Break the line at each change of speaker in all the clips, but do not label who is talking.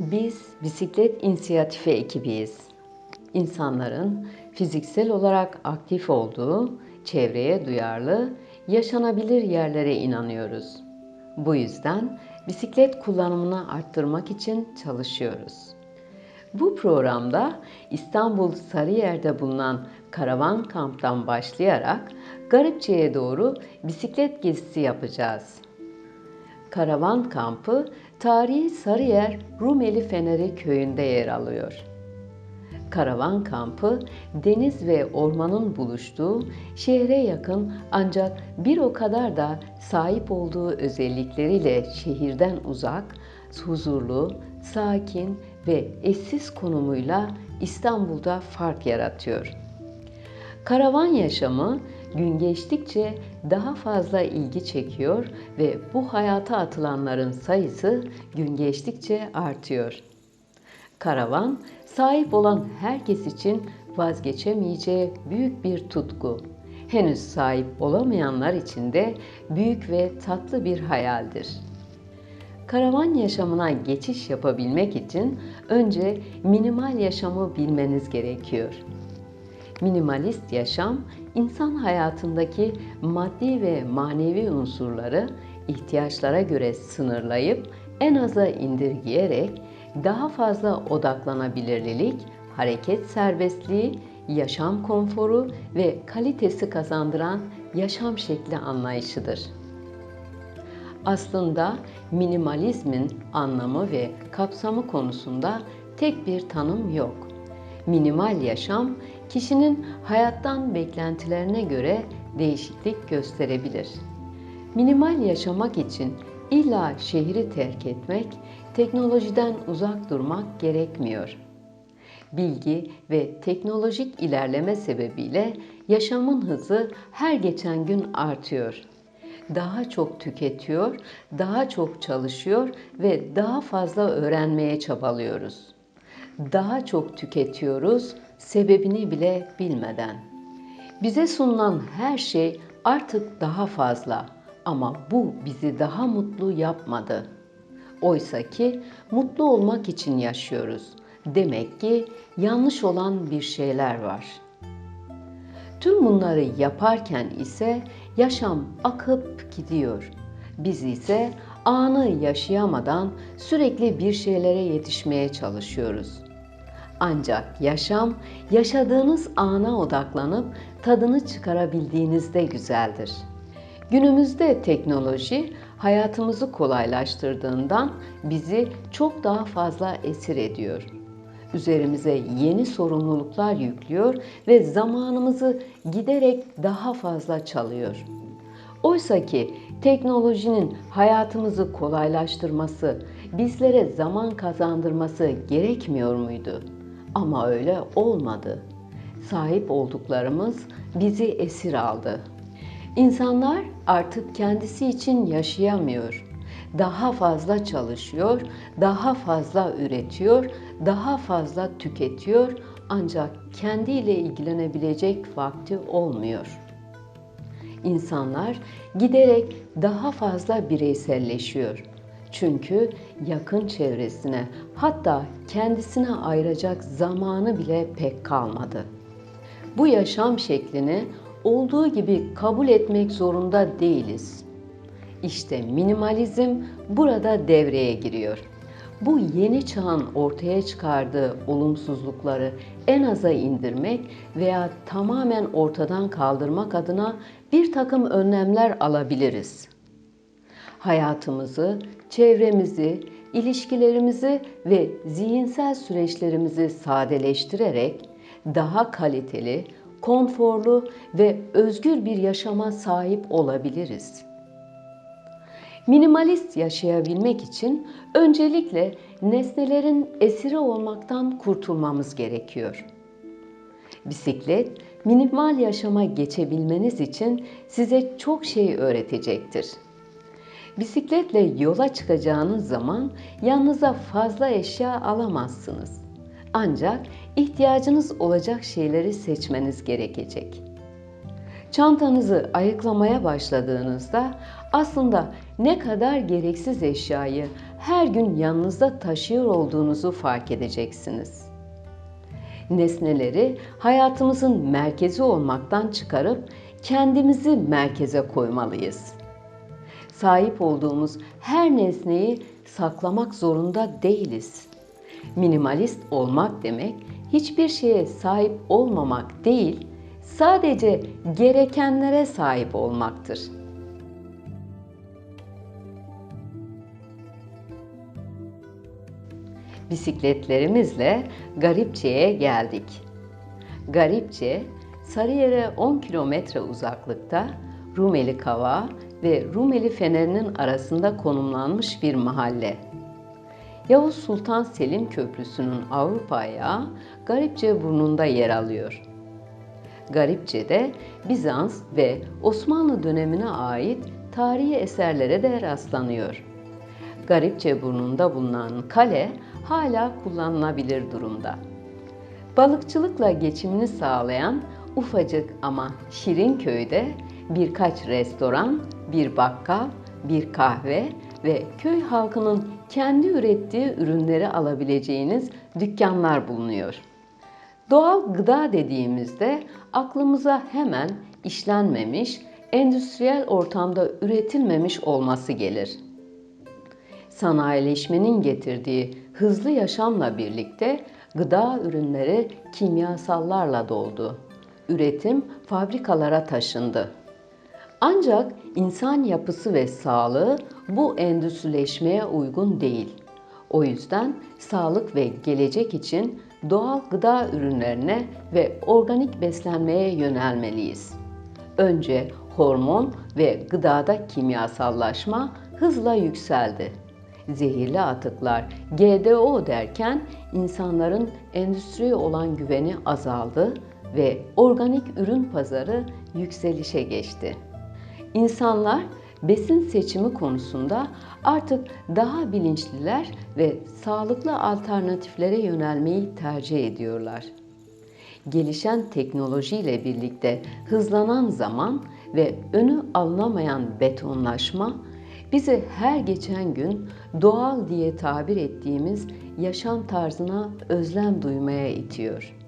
Biz bisiklet inisiyatifi ekibiyiz. İnsanların fiziksel olarak aktif olduğu, çevreye duyarlı, yaşanabilir yerlere inanıyoruz. Bu yüzden bisiklet kullanımını arttırmak için çalışıyoruz. Bu programda İstanbul Sarıyer'de bulunan karavan kamptan başlayarak Garipçe'ye doğru bisiklet gezisi yapacağız. Karavan kampı tarihi Sarıyer Rumeli Feneri köyünde yer alıyor. Karavan kampı deniz ve ormanın buluştuğu şehre yakın ancak bir o kadar da sahip olduğu özellikleriyle şehirden uzak, huzurlu, sakin ve eşsiz konumuyla İstanbul'da fark yaratıyor. Karavan yaşamı gün geçtikçe daha fazla ilgi çekiyor ve bu hayata atılanların sayısı gün geçtikçe artıyor. Karavan sahip olan herkes için vazgeçemeyeceği büyük bir tutku. Henüz sahip olamayanlar için de büyük ve tatlı bir hayaldir. Karavan yaşamına geçiş yapabilmek için önce minimal yaşamı bilmeniz gerekiyor. Minimalist yaşam, insan hayatındaki maddi ve manevi unsurları ihtiyaçlara göre sınırlayıp en aza indirgeyerek daha fazla odaklanabilirlik, hareket serbestliği, yaşam konforu ve kalitesi kazandıran yaşam şekli anlayışıdır. Aslında minimalizmin anlamı ve kapsamı konusunda tek bir tanım yok. Minimal yaşam kişinin hayattan beklentilerine göre değişiklik gösterebilir. Minimal yaşamak için illa şehri terk etmek, teknolojiden uzak durmak gerekmiyor. Bilgi ve teknolojik ilerleme sebebiyle yaşamın hızı her geçen gün artıyor. Daha çok tüketiyor, daha çok çalışıyor ve daha fazla öğrenmeye çabalıyoruz. Daha çok tüketiyoruz, sebebini bile bilmeden. Bize sunulan her şey artık daha fazla ama bu bizi daha mutlu yapmadı. Oysa ki mutlu olmak için yaşıyoruz. Demek ki yanlış olan bir şeyler var. Tüm bunları yaparken ise yaşam akıp gidiyor. Biz ise anı yaşayamadan sürekli bir şeylere yetişmeye çalışıyoruz. Ancak yaşam yaşadığınız ana odaklanıp tadını çıkarabildiğinizde güzeldir. Günümüzde teknoloji hayatımızı kolaylaştırdığından bizi çok daha fazla esir ediyor. Üzerimize yeni sorumluluklar yüklüyor ve zamanımızı giderek daha fazla çalıyor. Oysa ki teknolojinin hayatımızı kolaylaştırması, bizlere zaman kazandırması gerekmiyor muydu? Ama öyle olmadı. Sahip olduklarımız bizi esir aldı. İnsanlar artık kendisi için yaşayamıyor. Daha fazla çalışıyor, daha fazla üretiyor, daha fazla tüketiyor ancak kendiyle ilgilenebilecek vakti olmuyor. İnsanlar giderek daha fazla bireyselleşiyor. Çünkü yakın çevresine hatta kendisine ayıracak zamanı bile pek kalmadı. Bu yaşam şeklini olduğu gibi kabul etmek zorunda değiliz. İşte minimalizm burada devreye giriyor. Bu yeni çağın ortaya çıkardığı olumsuzlukları en aza indirmek veya tamamen ortadan kaldırmak adına bir takım önlemler alabiliriz. Hayatımızı, çevremizi, ilişkilerimizi ve zihinsel süreçlerimizi sadeleştirerek daha kaliteli, konforlu ve özgür bir yaşama sahip olabiliriz. Minimalist yaşayabilmek için öncelikle nesnelerin esiri olmaktan kurtulmamız gerekiyor. Bisiklet, minimal yaşama geçebilmeniz için size çok şey öğretecektir. Bisikletle yola çıkacağınız zaman yanınıza fazla eşya alamazsınız. Ancak ihtiyacınız olacak şeyleri seçmeniz gerekecek. Çantanızı ayıklamaya başladığınızda aslında ne kadar gereksiz eşyayı her gün yanınızda taşıyor olduğunuzu fark edeceksiniz. Nesneleri hayatımızın merkezi olmaktan çıkarıp kendimizi merkeze koymalıyız. Sahip olduğumuz her nesneyi saklamak zorunda değiliz. Minimalist olmak demek hiçbir şeye sahip olmamak değil, sadece gerekenlere sahip olmaktır. Bisikletlerimizle Garipçe'ye geldik. Garipçe, Sarıyer'e 10 kilometre uzaklıkta Rumeli Kava ve Rumeli Feneri'nin arasında konumlanmış bir mahalle. Yavuz Sultan Selim Köprüsü'nün Avrupa ayağı Garipçe burnunda yer alıyor. Garipçe'de Bizans ve Osmanlı dönemine ait tarihi eserlere de rastlanıyor. Garipçe burnunda bulunan kale hala kullanılabilir durumda. Balıkçılıkla geçimini sağlayan ufacık ama şirin köyde birkaç restoran, bir bakkal, bir kahve ve köy halkının kendi ürettiği ürünleri alabileceğiniz dükkanlar bulunuyor. Doğal gıda dediğimizde aklımıza hemen işlenmemiş, endüstriyel ortamda üretilmemiş olması gelir. Sanayileşmenin getirdiği hızlı yaşamla birlikte gıda ürünleri kimyasallarla doldu. Üretim fabrikalara taşındı. Ancak insan yapısı ve sağlığı bu endüstrileşmeye uygun değil. O yüzden sağlık ve gelecek için doğal gıda ürünlerine ve organik beslenmeye yönelmeliyiz. Önce hormon ve gıdada kimyasallaşma hızla yükseldi. Zehirli atıklar, GDO derken insanların endüstriye olan güveni azaldı ve organik ürün pazarı yükselişe geçti. İnsanlar besin seçimi konusunda artık daha bilinçliler ve sağlıklı alternatiflere yönelmeyi tercih ediyorlar. Gelişen teknolojiyle birlikte hızlanan zaman ve önü alınamayan betonlaşma bizi her geçen gün doğal diye tabir ettiğimiz yaşam tarzına özlem duymaya itiyor.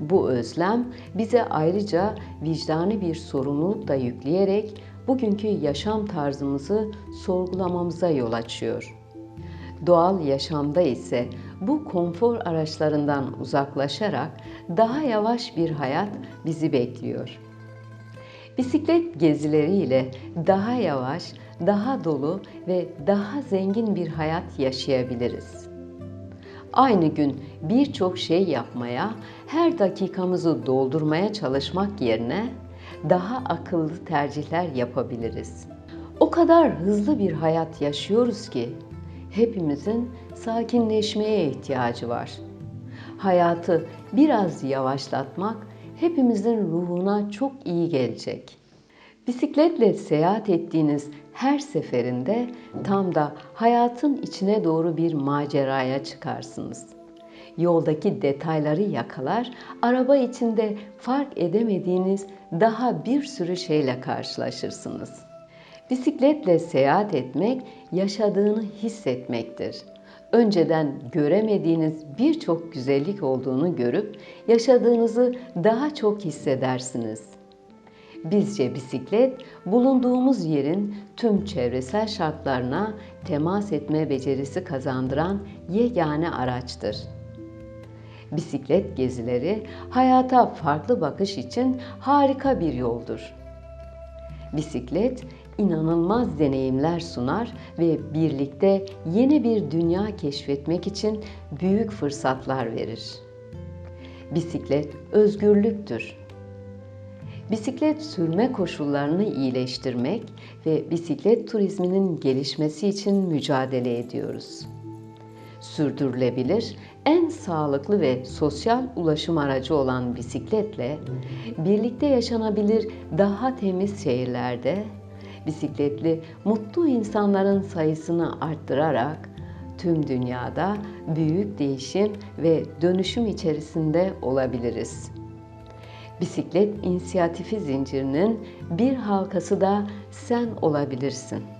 Bu özlem bize ayrıca vicdani bir sorumluluk da yükleyerek bugünkü yaşam tarzımızı sorgulamamıza yol açıyor. Doğal yaşamda ise bu konfor araçlarından uzaklaşarak daha yavaş bir hayat bizi bekliyor. Bisiklet gezileriyle daha yavaş, daha dolu ve daha zengin bir hayat yaşayabiliriz. Aynı gün birçok şey yapmaya, her dakikamızı doldurmaya çalışmak yerine daha akıllı tercihler yapabiliriz. O kadar hızlı bir hayat yaşıyoruz ki hepimizin sakinleşmeye ihtiyacı var. Hayatı biraz yavaşlatmak hepimizin ruhuna çok iyi gelecek. Bisikletle seyahat ettiğiniz her seferinde tam da hayatın içine doğru bir maceraya çıkarsınız. Yoldaki detayları yakalar, araba içinde fark edemediğiniz daha bir sürü şeyle karşılaşırsınız. Bisikletle seyahat etmek yaşadığını hissetmektir. Önceden göremediğiniz birçok güzellik olduğunu görüp yaşadığınızı daha çok hissedersiniz. Bizce bisiklet bulunduğumuz yerin tüm çevresel şartlarına temas etme becerisi kazandıran yegane araçtır. Bisiklet gezileri hayata farklı bakış için harika bir yoldur. Bisiklet inanılmaz deneyimler sunar ve birlikte yeni bir dünya keşfetmek için büyük fırsatlar verir. Bisiklet özgürlüktür. Bisiklet sürme koşullarını iyileştirmek ve bisiklet turizminin gelişmesi için mücadele ediyoruz. Sürdürülebilir, en sağlıklı ve sosyal ulaşım aracı olan bisikletle birlikte yaşanabilir daha temiz şehirlerde bisikletli mutlu insanların sayısını arttırarak tüm dünyada büyük değişim ve dönüşüm içerisinde olabiliriz. Bisiklet inisiyatifi zincirinin bir halkası da sen olabilirsin.